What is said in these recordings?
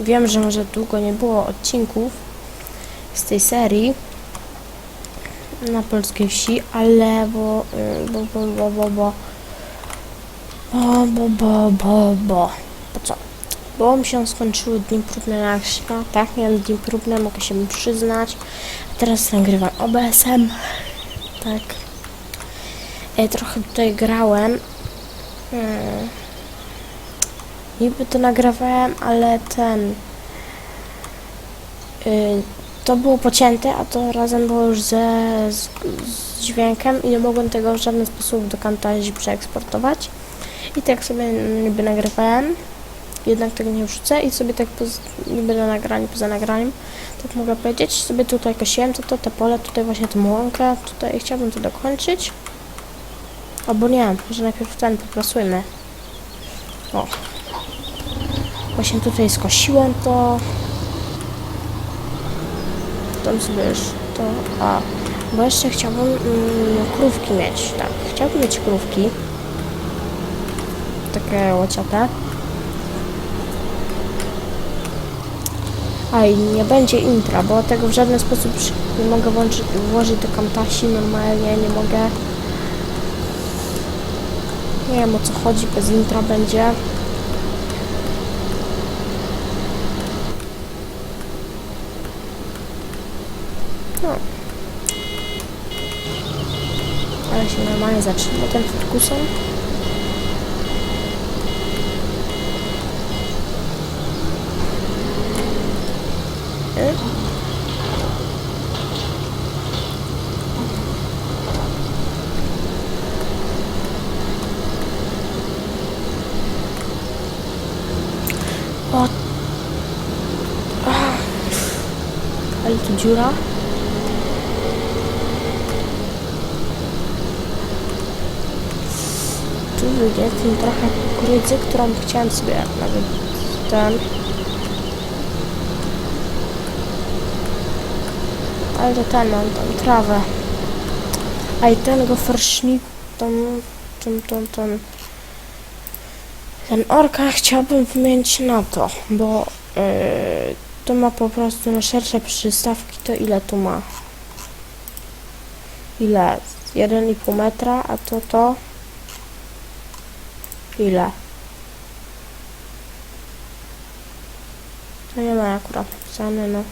Wiem, że może długo nie było odcinków z tej serii na polskiej wsi, ale bo y, bo bo bo bo bo bo bo bo bo bo bo co? Bo mi się skończyły dni próbne na Krzyka, tak? Miałem dni próbne, mogę się przyznać. A teraz nagrywam OBS-em. Tak. E, trochę tutaj grałem. Hmm. Niby to nagrywałem, ale ten. Y, to było pocięte, a to razem było już ze z, z dźwiękiem i nie mogłem tego w żaden sposób do Camtasia przeeksportować. I tak sobie niby nagrywałem, jednak tego nie wrzucę i sobie tak poz, niby na nagraniu, poza nagraniem, tak mogę powiedzieć, sobie tutaj kosiłem to, to, te pole, tutaj właśnie tą łąkę, tutaj chciałbym to dokończyć. Albo nie, może najpierw ten poprasujmy. O. Właśnie tutaj skosiłem to. Tam już to. A. Bo jeszcze chciałbym mm, krówki mieć. Tak, chciałbym mieć krówki. Takie łociate. A i nie będzie intra, bo tego w żaden sposób nie mogę włączyć, włożyć do kamtasi normalnie, nie mogę. Nie wiem o co chodzi, bez intra będzie. No. Ale się normalnie zaczyna ten Ferguson. Y? O! Ah. Dziura. Mi trochę kukurydzy, którą chciałem sobie nawet ten. Ale to ten mam tam trawę. A i ten go farsznik, ten, ten, ten, ten, ten orka chciałbym wymienić na to, bo yy, to ma po prostu na szersze przystawki, to ile tu ma? Ile? 1,5 metra, a to to ile? To nie ma akurat napisane, no.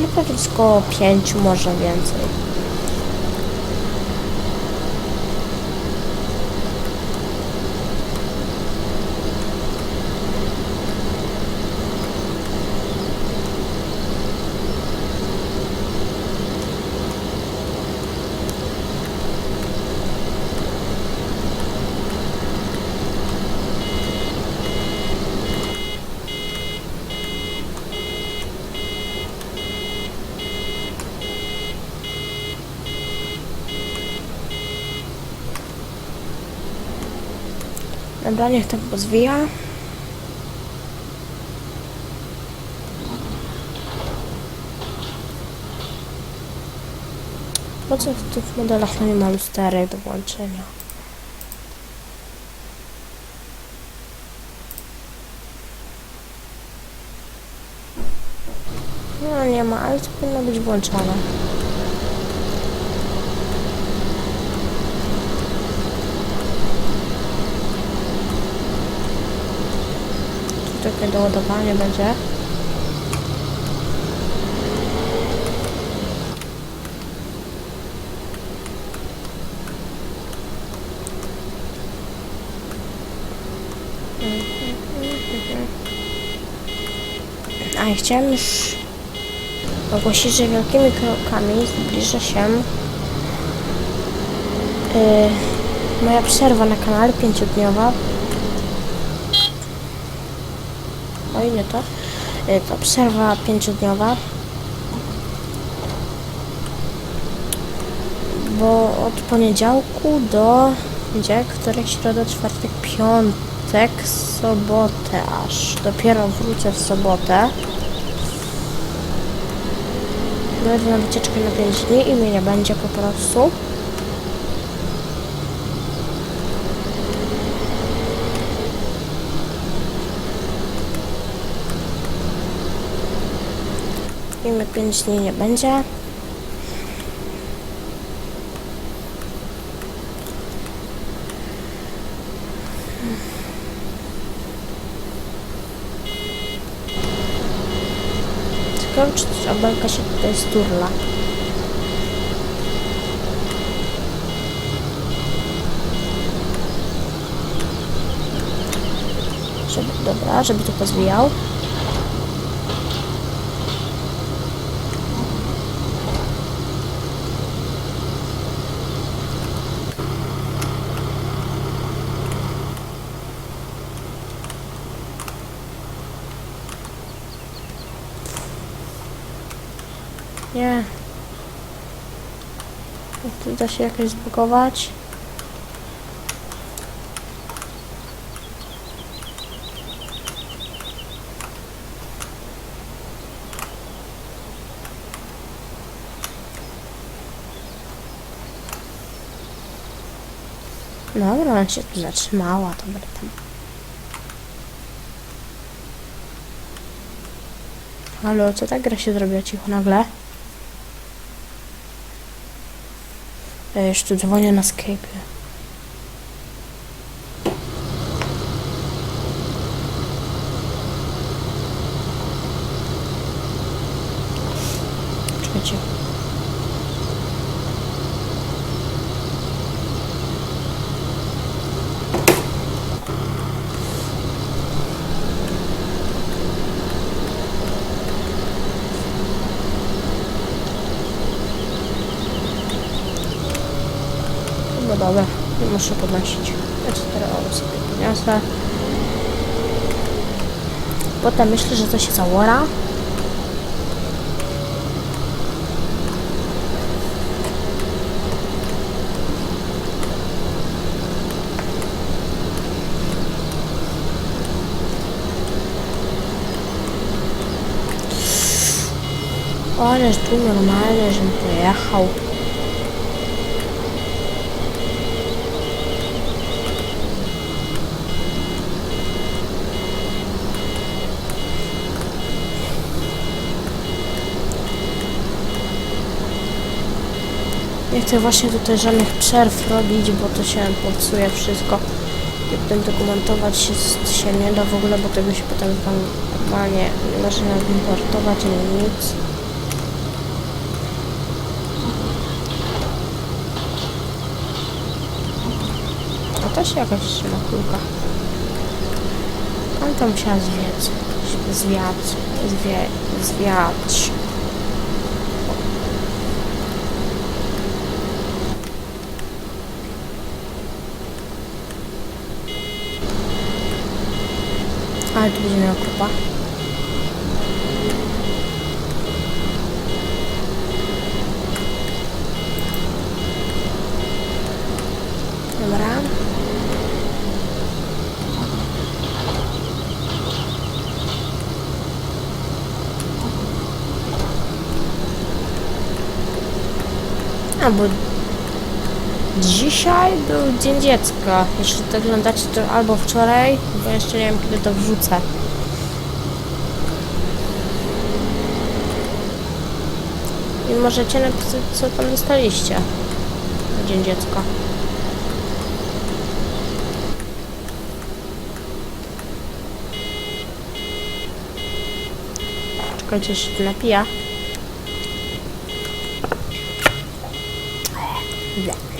No pewnie z koło 5, może więcej. Dobra, niech to pozwija. Po co w tych modelach no nie ma lusterek do włączenia? No nie ma, ale to powinno być włączone. Takie doładowanie będzie. A chciałem już ogłosić, że wielkimi krokami zbliża się yy, moja przerwa na kanale pięciodniowa. Nie to. Yy, to przerwa pięciodniowa. Bo od poniedziałku do gdzie? Wtorek, środa, czwartek, piątek, sobotę aż. Dopiero wrócę w sobotę. Będę na wycieczkę na 5 dni i mnie nie będzie po prostu. Odcinek 5 dni nie będzie. Ciekawe, czy Abelka się tutaj sturla. Żeby, dobra, żeby to pozwijał. Nie. Tu da się jakoś zbugować. Dobra, ona się tu zatrzymała, dobra tam. Halo, co ta gra się zrobiła cicho nagle? Jeszcze dzwonię na Skype. Czekajcie. No dobra, nie muszę podnosić. Ja 4 euro sobie podniosę. Potem myślę, że to się załora. Ależ tu normalnie, żebym pojechał. Chcę właśnie tutaj żadnych przerw robić, bo to się popsuje wszystko. Będę dokumentować się, się nie da w ogóle, bo tego się potem tam normalnie nie się nawet importować ani nic. To też jakaś trzyma kulka. On tam musiała zwiec. Zwiać. Zwie, zwiać. Ale tu będzie miała krupa. Dobra. A, bo dzisiaj był Dzień Dziecka. Jeśli to oglądacie, to albo wczoraj, bo jeszcze nie wiem, kiedy to wrzucę. I możecie napisać, co tam dostaliście na Dzień Dziecka. Czekajcie, jeszcze tu napija. Nie.